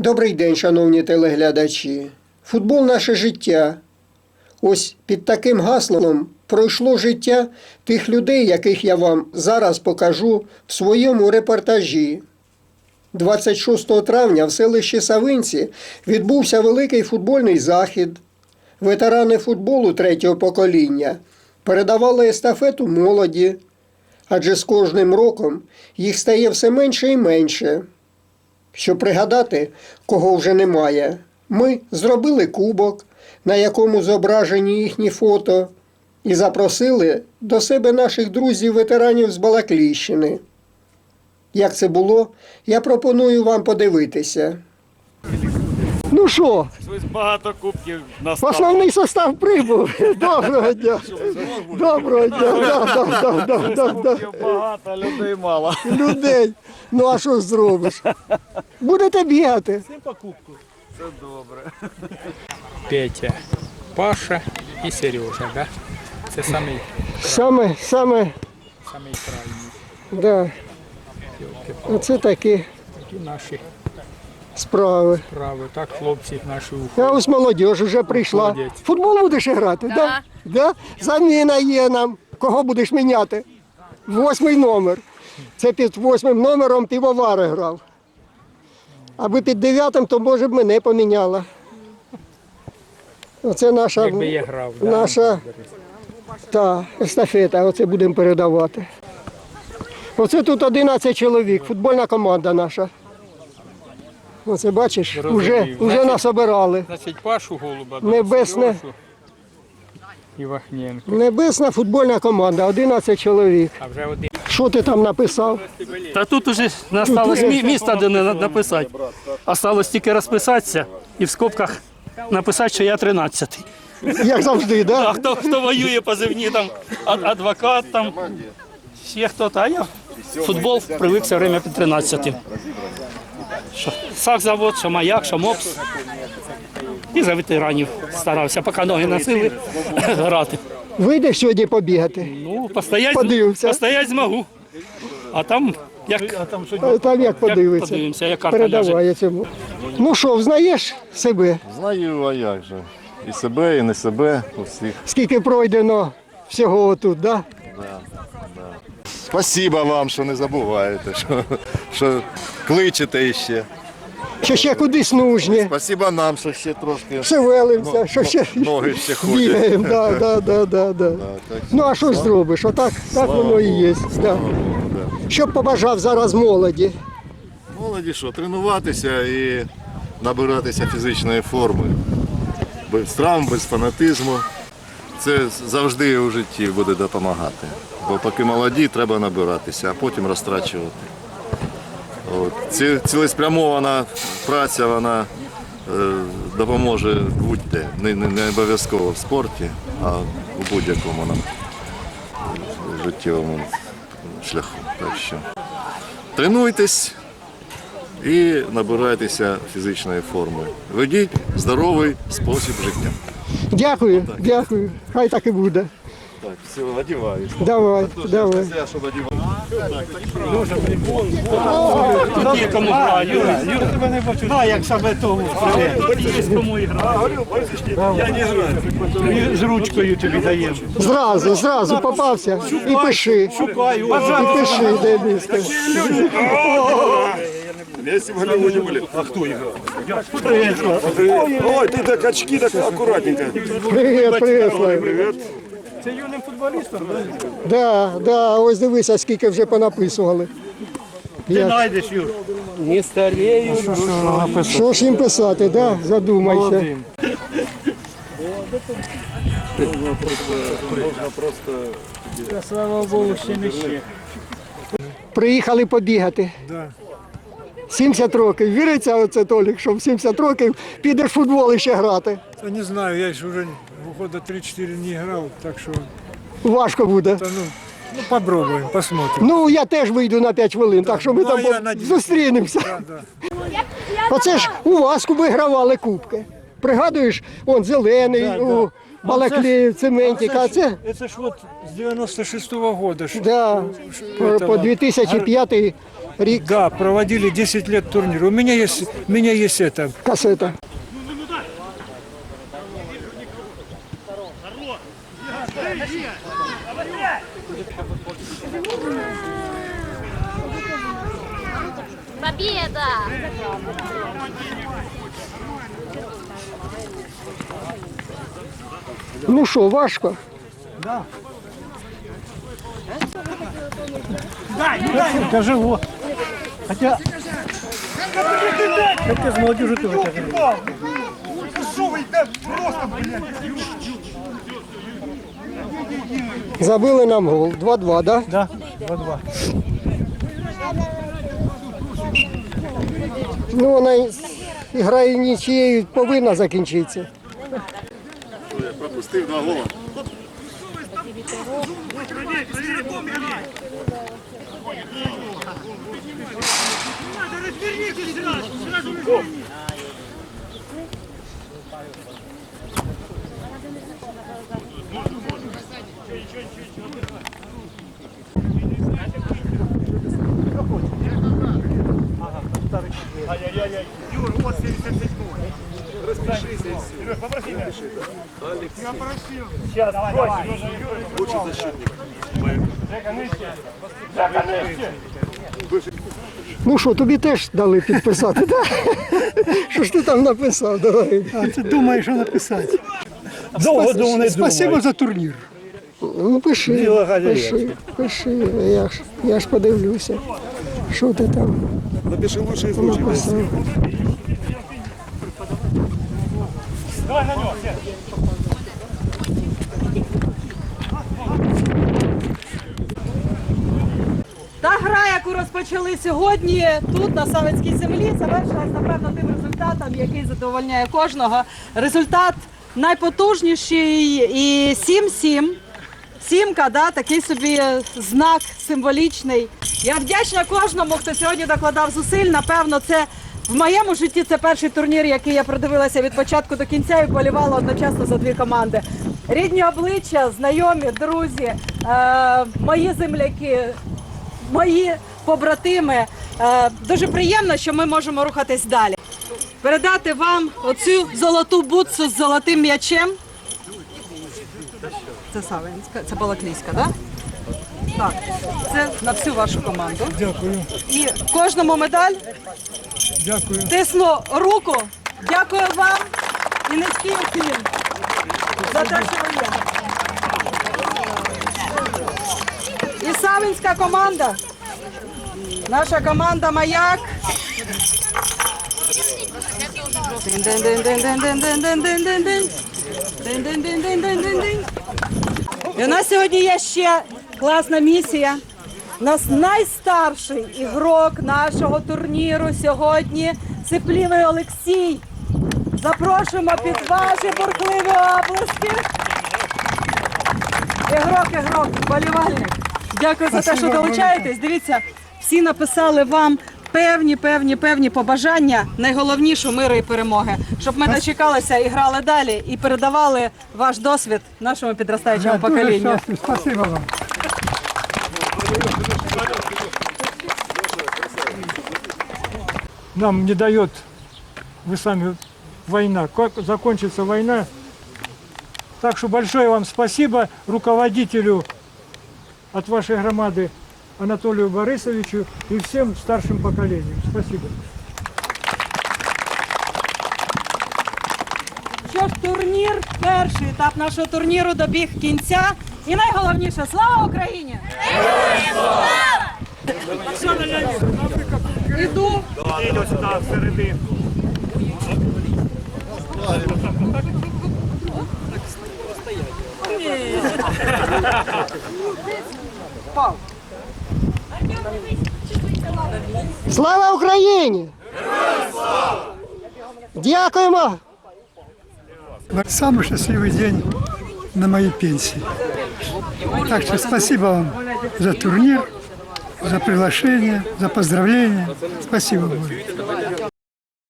Добрий день, шановні телеглядачі. Футбол наше життя. Ось під таким гаслом пройшло життя тих людей, яких я вам зараз покажу в своєму репортажі. 26 травня в селищі Савинці відбувся великий футбольний захід. Ветерани футболу третього покоління передавали естафету молоді, адже з кожним роком їх стає все менше і менше. Щоб пригадати, кого вже немає, ми зробили кубок, на якому зображені їхні фото, і запросили до себе наших друзів-ветеранів з Балакліщини. Як це було, я пропоную вам подивитися. Ну що, Щось багато кубків настало. основний состав прибув. Доброго дня. Доброго дня. Да, да, да, да, да, да. Кубків багато, людей мало. Людей. Ну а що зробиш? Будете бігати. Це добре. Петя, Паша і Сережа, да? Це самий, Саме, саме, самий крайній. да, оце такі Такі наші справи. справи. Так, хлопці наші А уходять. ось молодіж вже прийшла. Молодець. Футбол будеш грати? Да. Да? Заміна є нам. Кого будеш міняти? Восьмий номер. Це під восьмим номером півовари грав. Аби під дев'ятим, то може б мене поміняла. Оце наша, Якби я грав, да? наша та, естафета, оце будемо передавати. Оце тут 11 чоловік, футбольна команда наша. Оце бачиш, вже, Розумію. вже Значить- нас обирали. Значить, Пашу голуба, Небесне. І Вахненко. Небесна футбольна команда, 11 чоловік. А вже один. Що ти там написав? Та тут уже осталось мі- міста, де не на- написати. Осталось тільки розписатися і в скобках написати, що я 13. Як завжди, А да? хто, хто воює позивні, там, ад- адвокат, там, ще хто-то, а я в футбол привик все время під 13. Що, Сахзавод, що маяк, що мопс. І за ветеранів старався, поки ноги носили грати. Вийдеш сьогодні побігати. Ну, постоять, Подивимося. постоять змогу. А там, як, А Там як як подивиться. подивимося, як карта ляже. Передавай цьому. Ну що, взнаєш себе? Знаю, а як же. І себе, і не себе, усіх. Скільки пройдено всього тут, да? Спасибо вам, що не забуваєте, що, що кличете іще. Що ще кудись нужні. Спасибо нам, що ще трошки Шевелимося, що ще ноги ще ходять. Да, да, да, да, да. Ну а що зробиш? Отак так воно і є. Да. Що б побажав зараз молоді? Молоді що, тренуватися і набиратися фізичної форми. Без травм, без фанатизму. Це завжди у житті буде допомагати. Бо поки молоді, треба набиратися, а потім розтрачувати. От. Ці- Цілеспрямована праця вона е, допоможе будь-де. Не, не, не обов'язково в спорті, а у будь-якому нам е, життєвому шляху. Так що тренуйтесь і набирайтеся фізичної форми. Ведіть здоровий спосіб життя. Дякую, дякую. Хай так і буде. Так, все, одіваюсь. Давай, давай. Я щоб одівав. Тут є кому грати. Юра, Юра, тебе не бачу. А, як тому. Тут є кому і грати. З ручкою тобі даємо. Зразу, зразу попався. І пиши. Шукаю. І пиши, де місце. Если в Голливуде были. А кто играл? Ой, ты так очки так аккуратненько. Привіт, привіт, Славі. Привет. Це юним футболістом, Да, да, ось дивися, скільки вже понаписували. ти знайдеш, Юр. Не старею. Що ж їм писати, да? Задумайся. Слава Богу, ще не ще. Приїхали побігати. 70 років. Віриться оце Толік, що в 70 років підеш в футбол іще грати. Та не знаю, я ж уже года 3-4 не играл, так что Важко буде. да, ну, ну попробуем, посмотрим. Ну, я теж вийду на 5 хвилин, так що ми Ну, там а я по- на 10. зустрінемося. Да, да. Оце ж у вас вигравали кубки. Пригадуєш, он зелений, у Балаклеї, Цементік, а це Это ж вот с 96-го года. ж да, по, этого по 2005 рік Да, проводили 10 лет турнир. У меня есть, у меня есть это, касета. Победа! Ну що, важко? тяжело. Хотя... Хотя с молодежью тоже тяжело. Забили нам гол. 2-2, да? Да, 2-2. Ну, вона грає нічією, повинна закінчитися. Я пропустив на голову. Ничего, ничего, ничего. Два гола. Ну що, тобі теж дали підписати, так? Що ж ти там написав, дорогий? А ти думаєш, що написати? Довго думав, не Спасибо за турнір. Ну пиши, пиши, пиши. Я ж, я ж подивлюся. Що ти там Напиши лучший случай. Написав? Та гра, яку розпочали сьогодні тут, на Савицькій землі, завершилась, напевно, тим результатом, який задовольняє кожного. Результат найпотужніший і 7-7. Сімка, да, такий собі знак символічний. Я вдячна кожному, хто сьогодні докладав зусиль. Напевно, це в моєму житті це перший турнір, який я продивилася від початку до кінця і болівала одночасно за дві команди. Рідні обличчя, знайомі, друзі, е, мої земляки, мої побратими. Е, дуже приємно, що ми можемо рухатись далі. Передати вам оцю золоту бутсу з золотим м'ячем. Це Савинська, це Балаклійська, так? Так, це на всю вашу команду. Дякую, І кожному медаль Дякую. Тисну руку. Дякую вам і низький оцін за те, що ви є. І Савинська команда. Наша команда маяк. І у нас сьогодні є ще класна місія. Нас найстарший ігрок нашого турніру сьогодні Сиплівий Олексій. Запрошуємо під ваші бурхливі оплески. Ігрок, ігрок, болівальник. Дякую за те, що долучаєтесь. Дивіться, всі написали вам певні, певні, певні побажання, найголовнішу миру і перемоги, щоб ми дочекалися і грали далі, і передавали ваш досвід нашому підростаючому поколінню. Спасибо вам. Нам не дает, вы сами, война. Как закончится война? Так что большое вам спасибо руководителю от вашей громады Анатолию Борисовичу и всем старшим поколениям. Спасибо. Що ж, турнір, перший етап нашого турніру добіг кінця. І найголовніше, слава Україні! Іду. Слава Україні! Дякуємо! Самый счастливый день на моей пенсии. Так что спасибо вам за турнир, За приглашение, за поздравления. Спасибо вам.